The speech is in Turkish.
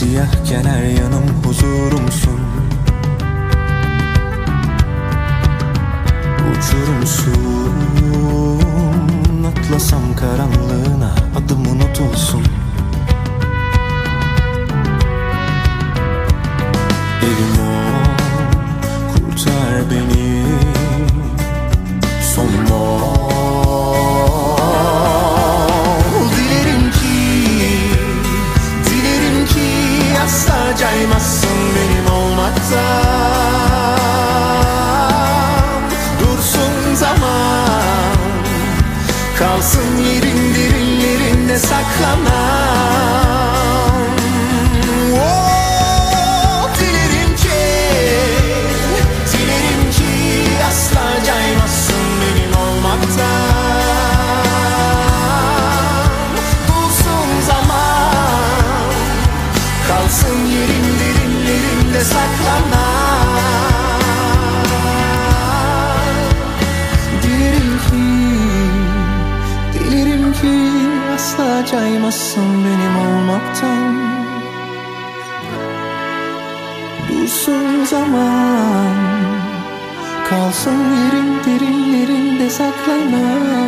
Simsiyahken her yanım huzurumsun. Uçurumsun Atlasam karanlığına adım unutulsun. Elim caymazsın benim olmaktan. Dursun zaman Kalsın yerin derinlerinde saklanan asla benim olmaktan. Dursun zaman Kalsın yerin derinlerinde saklanan